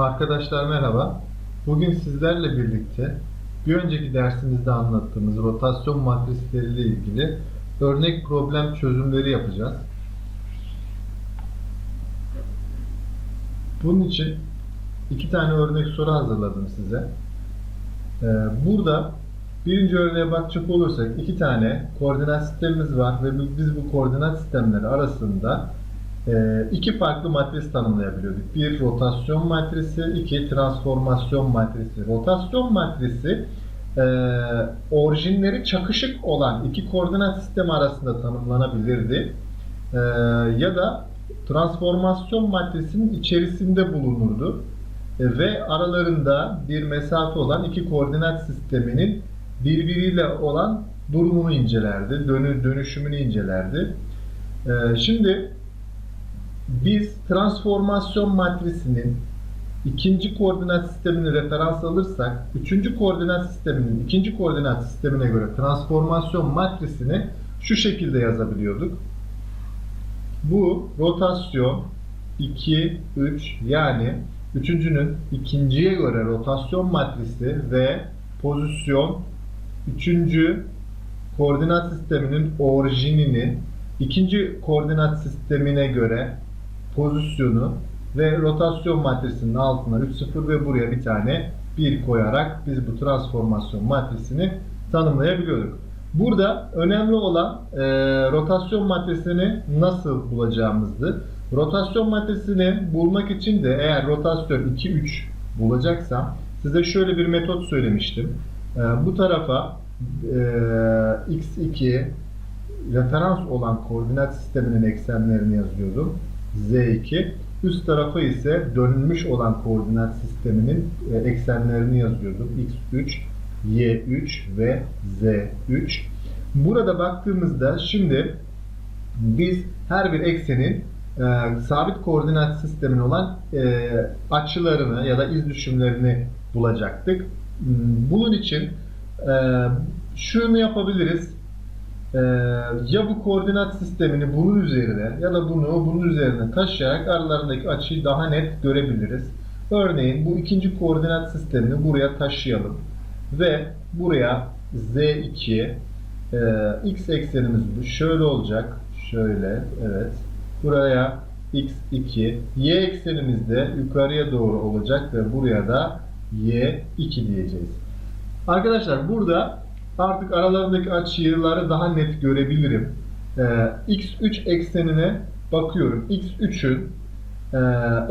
Arkadaşlar merhaba. Bugün sizlerle birlikte bir önceki dersimizde anlattığımız rotasyon matrisleriyle ilgili örnek problem çözümleri yapacağız. Bunun için iki tane örnek soru hazırladım size. Ee, Burada birinci örneğe bakacak olursak iki tane koordinat sistemimiz var ve biz bu koordinat sistemleri arasında iki farklı matris tanımlayabiliyorduk. Bir rotasyon matrisi, iki transformasyon matrisi. Rotasyon matrisi e, orijinleri çakışık olan iki koordinat sistemi arasında tanımlanabilirdi. E, ya da transformasyon matrisinin içerisinde bulunurdu. E, ve aralarında bir mesafe olan iki koordinat sisteminin birbiriyle olan durumunu incelerdi, dönü, dönüşümünü incelerdi. E, şimdi biz transformasyon matrisinin ikinci koordinat sistemini referans alırsak, üçüncü koordinat sisteminin ikinci koordinat sistemine göre transformasyon matrisini şu şekilde yazabiliyorduk. Bu rotasyon 2, 3 yani üçüncünün ikinciye göre rotasyon matrisi ve pozisyon üçüncü koordinat sisteminin orijininin ikinci koordinat sistemine göre pozisyonu ve rotasyon matrisinin altına 3 0 ve buraya bir tane 1 koyarak biz bu transformasyon matrisini tanımlayabiliyorduk. Burada önemli olan e, rotasyon matrisini nasıl bulacağımızdı. Rotasyon matrisini bulmak için de eğer rotasyon 2 3 bulacaksam size şöyle bir metot söylemiştim. E, bu tarafa e, x2 referans olan koordinat sisteminin eksenlerini yazıyordum. Z2. Üst tarafa ise dönülmüş olan koordinat sisteminin e, eksenlerini yazıyordum. X3, Y3 ve Z3. Burada baktığımızda şimdi biz her bir eksenin e, sabit koordinat sistemin olan e, açılarını ya da iz düşümlerini bulacaktık. Bunun için e, şunu yapabiliriz. Ee, ya bu koordinat sistemini bunun üzerine ya da bunu bunun üzerine taşıyarak aralarındaki açıyı daha net görebiliriz. Örneğin bu ikinci koordinat sistemini buraya taşıyalım ve buraya z2 e, x eksenimiz bu. Şöyle olacak. Şöyle evet. Buraya x2 y eksenimiz de yukarıya doğru olacak ve buraya da y2 diyeceğiz. Arkadaşlar burada artık aralarındaki açıları daha net görebilirim. Ee, x3 eksenine bakıyorum. x3'ün e,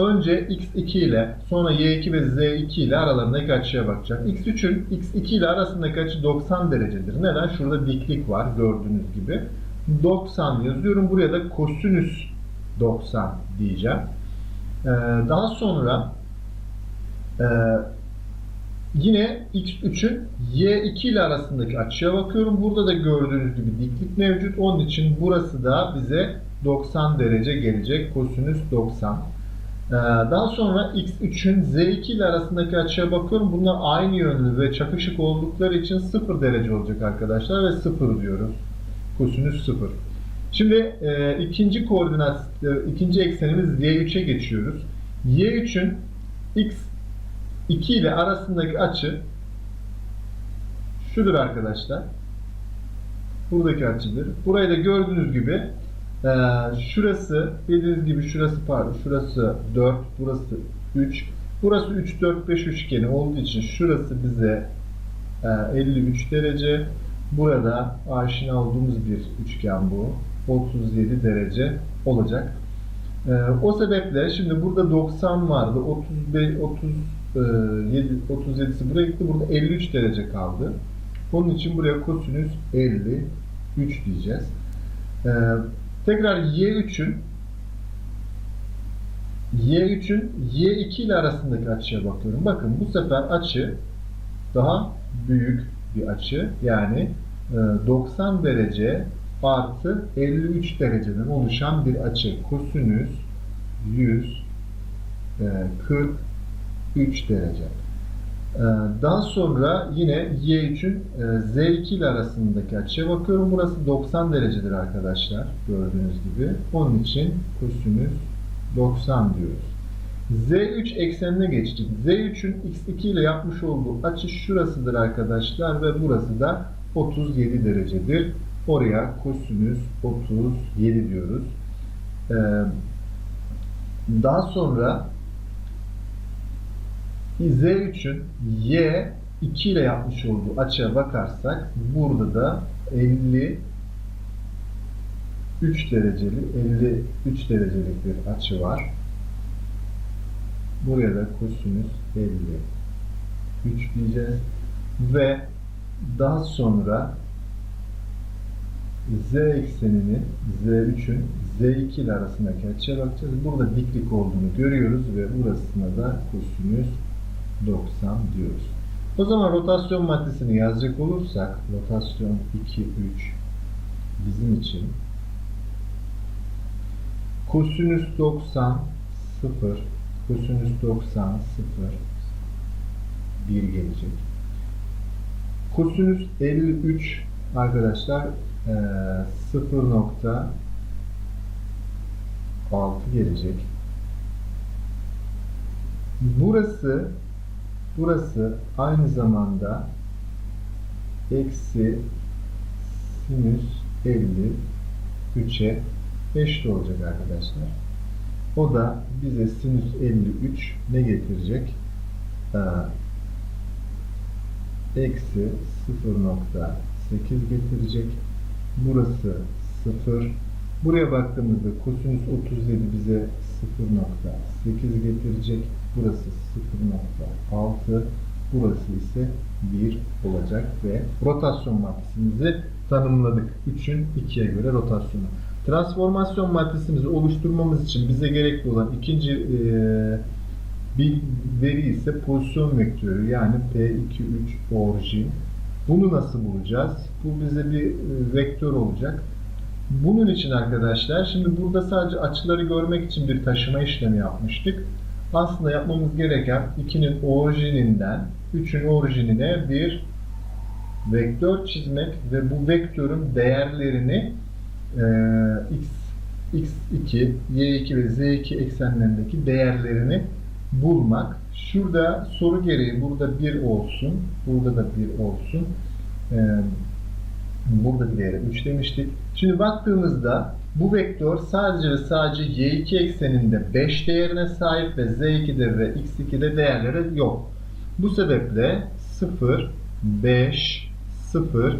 önce x2 ile sonra y2 ve z2 ile aralarındaki açıya bakacağım. x3'ün x2 ile arasındaki açı 90 derecedir. Neden? Şurada diklik var gördüğünüz gibi. 90 yazıyorum. Buraya da kosinüs 90 diyeceğim. Ee, daha sonra e, Yine x3'ün y2 ile arasındaki açıya bakıyorum. Burada da gördüğünüz gibi diklik mevcut. Onun için burası da bize 90 derece gelecek. Kosinüs 90. Ee, daha sonra x3'ün z2 ile arasındaki açıya bakıyorum. Bunlar aynı yönlü ve çakışık oldukları için 0 derece olacak arkadaşlar ve 0 diyoruz. Kosinüs 0. Şimdi e, ikinci koordinat, e, ikinci eksenimiz y3'e geçiyoruz. y3'ün x 2 ile arasındaki açı şudur arkadaşlar. Buradaki açıdır. Burayı da gördüğünüz gibi e, şurası bildiğiniz gibi şurası pardon şurası 4 burası 3 burası 3 4 5 üçgeni olduğu için şurası bize e, 53 derece burada aşina olduğumuz bir üçgen bu 37 derece olacak. E, o sebeple şimdi burada 90 vardı 35 30 37'si buraya gitti. Burada 53 derece kaldı. Onun için buraya kosinüs 53 diyeceğiz. Ee, tekrar y3'ün y3'ün y2 ile arasındaki açıya bakıyorum. Bakın bu sefer açı daha büyük bir açı. Yani 90 derece artı 53 dereceden oluşan bir açı. Kosinüs 100 40 3 derece. Ee, daha sonra yine Y3'ün e, Z2 ile arasındaki açıya bakıyorum. Burası 90 derecedir arkadaşlar. Gördüğünüz gibi. Onun için kosinüs 90 diyoruz. Z3 eksenine geçtik. Z3'ün x2 ile yapmış olduğu açı şurasıdır arkadaşlar ve burası da 37 derecedir. Oraya kosinüs 37 diyoruz. Ee, daha sonra Z3'ün Y 2 ile yapmış olduğu açıya bakarsak burada da 50 3 dereceli 53 derecelik bir açı var. Buraya da kosinüs 53 diyeceğiz. Ve daha sonra z eksenini Z3'ün Z2 ile arasındaki açıya bakacağız. Burada diklik olduğunu görüyoruz ve burasına da kosinüs 90 diyoruz. O zaman rotasyon maddesini yazacak olursak rotasyon 2, 3 bizim için kosinüs 90 0 kosinüs 90 0 1 gelecek. Kosinüs 53 arkadaşlar eee, 0.6 gelecek. Burası burası aynı zamanda eksi sinüs 53'e eşit olacak arkadaşlar. O da bize sinüs 53 ne getirecek? Ee, eksi 0.8 getirecek. Burası 0. Buraya baktığımızda kosinüs 37 bize 0.8 getirecek. Burası 0.6. Burası ise 1 olacak ve rotasyon maddesimizi tanımladık. 3'ün 2'ye göre rotasyonu. Transformasyon maddesimizi oluşturmamız için bize gerekli olan ikinci eee, bir veri ise pozisyon vektörü yani P23 orijin. Bunu nasıl bulacağız? Bu bize bir e, vektör olacak. Bunun için arkadaşlar şimdi burada sadece açıları görmek için bir taşıma işlemi yapmıştık. Aslında yapmamız gereken 2'nin orijininden 3'ün orijinine bir vektör çizmek ve bu vektörün değerlerini e, x, x2, y2 ve z2 eksenlerindeki değerlerini bulmak. Şurada soru gereği burada 1 olsun, burada da 1 olsun. E, burada bir değere 3 demiştik. Şimdi baktığımızda bu vektör sadece ve sadece y2 ekseninde 5 değerine sahip ve z2'de ve x2'de değerleri yok. Bu sebeple 0, 5, 0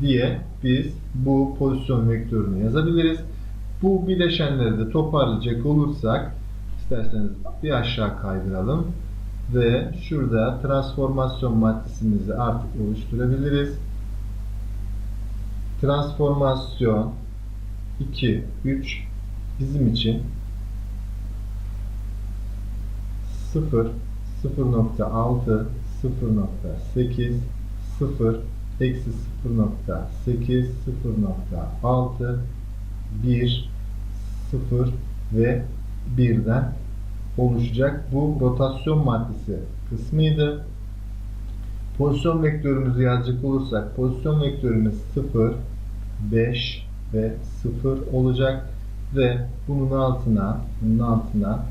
diye biz bu pozisyon vektörünü yazabiliriz. Bu bileşenleri de toparlayacak olursak isterseniz bir aşağı kaydıralım ve şurada transformasyon maddesimizi artık oluşturabiliriz. Transformasyon 2, 3 bizim için 0, 0.6, 0.8, 0, eksi 0.8, 0.6, 1, 0 ve 1'den oluşacak. Bu rotasyon maddesi kısmıydı. Pozisyon vektörümüzü yazacak olursak pozisyon vektörümüz 0, 5 ve 0 olacak ve bunun altına bunun altına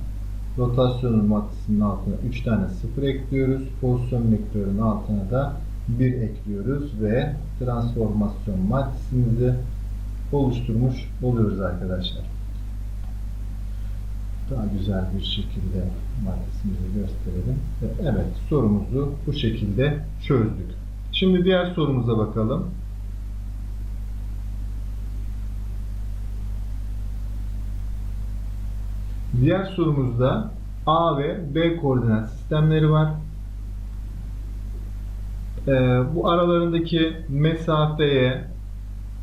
rotasyonun maddesinin altına 3 tane 0 ekliyoruz. Pozisyon vektörünün altına da 1 ekliyoruz ve transformasyon maddesimizi oluşturmuş oluyoruz arkadaşlar. Daha güzel bir şekilde maddesimizi gösterelim. Ve Evet sorumuzu bu şekilde çözdük. Şimdi diğer sorumuza bakalım. Diğer sorumuzda A ve B koordinat sistemleri var. Ee, bu aralarındaki mesafeye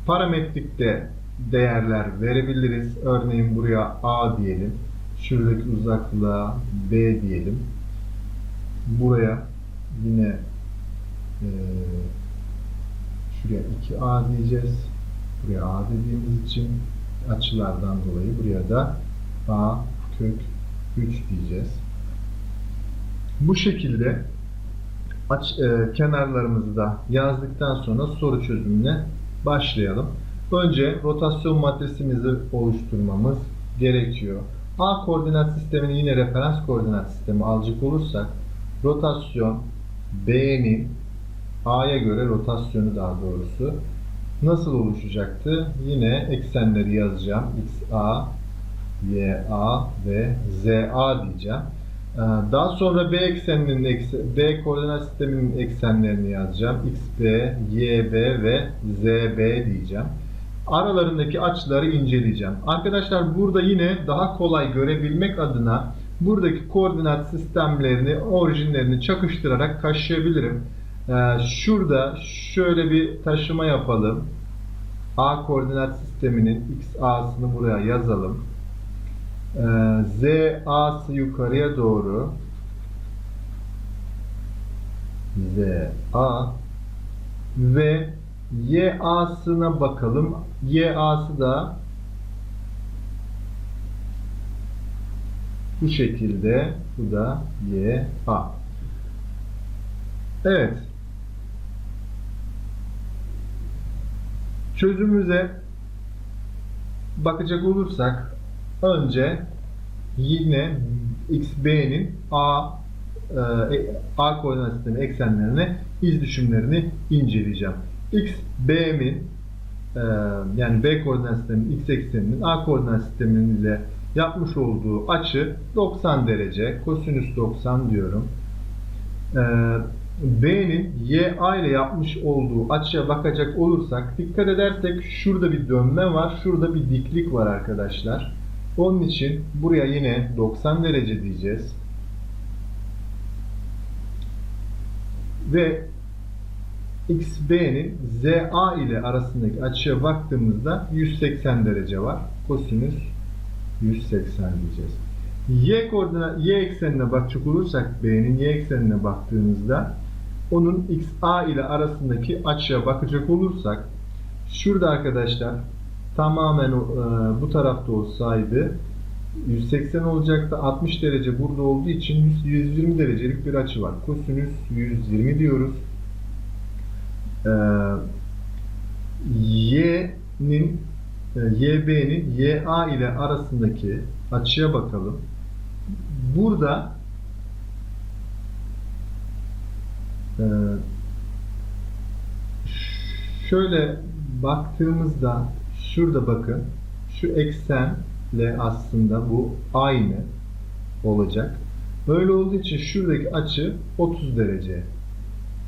parametrikte değerler verebiliriz. Örneğin buraya A diyelim. Şuradaki uzaklığa B diyelim. Buraya yine e, şuraya 2A diyeceğiz. Buraya A dediğimiz için açılardan dolayı buraya da A kök 3 diyeceğiz. Bu şekilde aç, e, kenarlarımızı da yazdıktan sonra soru çözümüne başlayalım. Önce rotasyon matrisimizi oluşturmamız gerekiyor. A koordinat sistemini yine referans koordinat sistemi alacak olursak rotasyon B'nin A'ya göre rotasyonu daha doğrusu nasıl oluşacaktı? Yine eksenleri yazacağım. XA, YA ve ZA diyeceğim. Ee, Daha sonra B ekseninin ekse- B koordinat sisteminin eksenlerini yazacağım. XB, YB ve ZB diyeceğim. Aralarındaki açıları inceleyeceğim. Arkadaşlar burada yine daha kolay görebilmek adına buradaki koordinat sistemlerini, orijinlerini çakıştırarak taşıyabilirim. Ee, Şurada şöyle bir taşıma yapalım. A koordinat sisteminin XA'sını buraya yazalım. Ee, Z A'sı yukarıya doğru Z A ve Y A'sına bakalım. Y A'sı da bu şekilde. Bu da Y A. Evet. Çözümümüze bakacak olursak önce yine XB'nin A e, A koordinat sistemi eksenlerine iz düşümlerini inceleyeceğim. XB'min e, yani B koordinat sisteminin X ekseninin A koordinat sisteminin ile yapmış olduğu açı 90 derece. Kosinüs 90 diyorum. E, B'nin YA ile yapmış olduğu açıya bakacak olursak dikkat edersek şurada bir dönme var. Şurada bir diklik var arkadaşlar. Onun için buraya yine 90 derece diyeceğiz. Ve XB'nin ZA ile arasındaki açıya baktığımızda 180 derece var. Kosinüs 180 diyeceğiz. Y koordinat Y eksenine bakacak olursak B'nin Y eksenine baktığımızda onun XA ile arasındaki açıya bakacak olursak şurada arkadaşlar tamamen e, bu tarafta olsaydı 180 olacaktı. 60 derece burada olduğu için 120 derecelik bir açı var. Kosinüs 120 diyoruz. Ee, Y'nin e, YB'nin YA ile arasındaki açıya bakalım. Burada e, şöyle baktığımızda şurada bakın şu eksenle aslında bu aynı olacak. Böyle olduğu için şuradaki açı 30 derece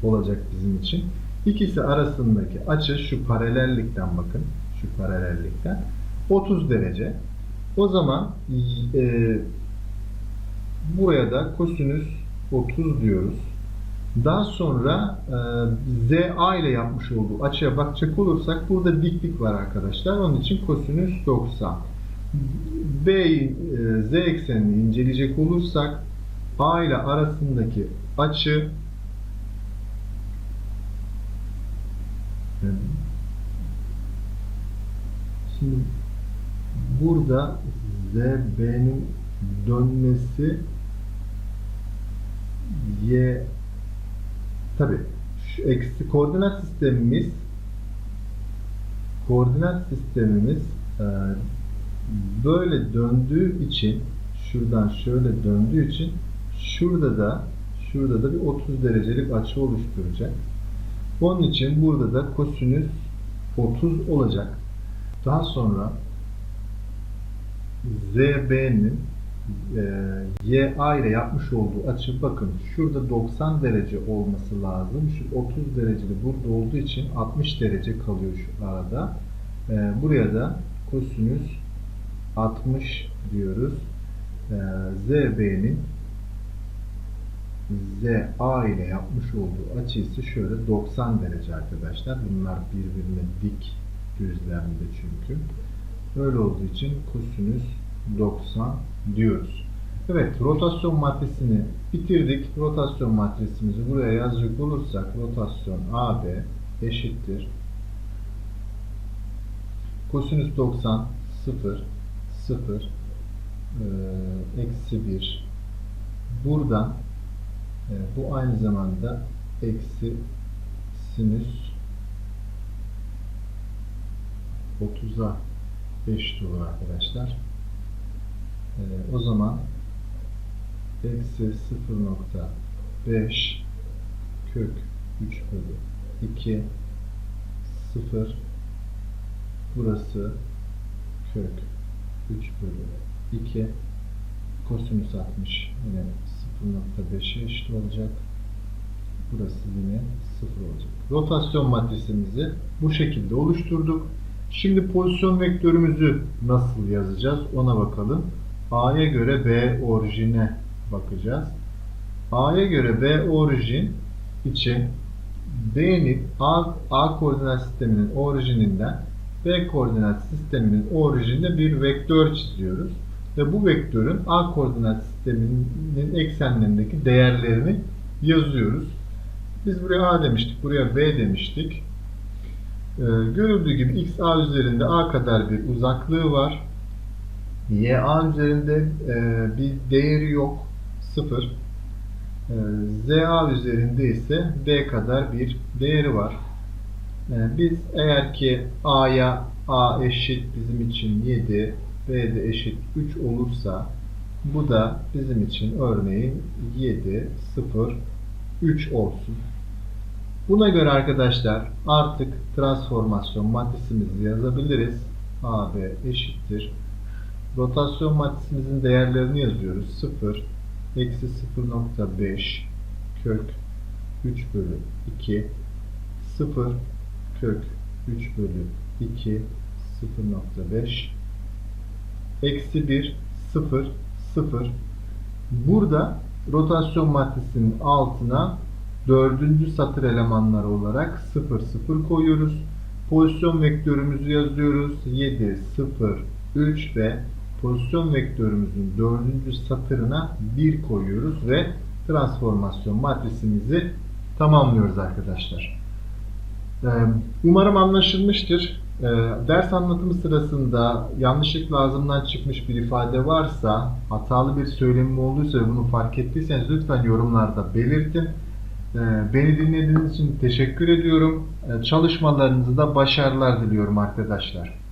olacak bizim için. İkisi arasındaki açı şu paralellikten bakın. Şu paralellikten 30 derece. O zaman e, buraya da kosinüs 30 diyoruz. Daha sonra e, ZA ile yapmış olduğu açıya bakacak olursak burada diklik var arkadaşlar. Onun için kosinüs 90. B e, Z eksenini inceleyecek olursak A ile arasındaki açı Şimdi burada ZB'nin dönmesi Y tabi eksi koordinat sistemimiz koordinat sistemimiz e, böyle döndüğü için şuradan şöyle döndüğü için şurada da şurada da bir 30 derecelik açı oluşturacak. Onun için burada da kosinüs 30 olacak. Daha sonra ZB'nin e, YA ile yapmış olduğu açı bakın şurada 90 derece olması lazım. Şu 30 dereceli burada olduğu için 60 derece kalıyor şu arada. E, buraya da kosinüs 60 diyoruz. E, ZB'nin ZA ile yapmış olduğu açı ise şöyle 90 derece arkadaşlar. Bunlar birbirine dik düzlemde çünkü. Öyle olduğu için kosinüs 90 diyoruz. Evet, rotasyon matrisini bitirdik. Rotasyon matrisimizi buraya yazacak olursak rotasyon AB eşittir. Kosinüs 90 0 0 eksi 1 buradan e, bu aynı zamanda eksi sinüs 30'a eşit olur arkadaşlar. Ee, o zaman eksi 0.5 kök 3 bölü 2 0 burası kök 3 bölü 2 kosinüs 60 yine 0.5'e eşit olacak. Burası yine 0 olacak. Rotasyon matrisimizi bu şekilde oluşturduk. Şimdi pozisyon vektörümüzü nasıl yazacağız ona bakalım. A'ya göre B orijine bakacağız. A'ya göre B orijin için B'nin A, A koordinat sisteminin orijinden B koordinat sisteminin orijinde bir vektör çiziyoruz. Ve bu vektörün A koordinat sisteminin eksenlerindeki değerlerini yazıyoruz. Biz buraya A demiştik, buraya B demiştik. Ee, görüldüğü gibi x a üzerinde a kadar bir uzaklığı var. Y a üzerinde e, bir değeri yok. 0. E, z a üzerinde ise b kadar bir değeri var. E, biz eğer ki a'ya a eşit bizim için 7, b de eşit 3 olursa bu da bizim için örneğin 7, 0, 3 olsun. Buna göre arkadaşlar artık transformasyon matrisimizi yazabiliriz. AB eşittir. Rotasyon matrisimizin değerlerini yazıyoruz. 0, eksi 0.5 kök 3 bölü 2 0 kök 3 bölü 2 0.5 eksi 1 0 0 burada rotasyon matrisinin altına dördüncü satır elemanları olarak 0 0 koyuyoruz. Pozisyon vektörümüzü yazıyoruz. 7 0 3 ve pozisyon vektörümüzün dördüncü satırına 1 koyuyoruz ve transformasyon matrisimizi tamamlıyoruz arkadaşlar. Ee, Umarım anlaşılmıştır. Ee, Ders anlatımı sırasında yanlışlıkla ağzımdan çıkmış bir ifade varsa, hatalı bir söylemim olduysa ve bunu fark ettiyseniz lütfen yorumlarda belirtin. Ee, Beni dinlediğiniz için teşekkür ediyorum. Çalışmalarınızda başarılar diliyorum arkadaşlar.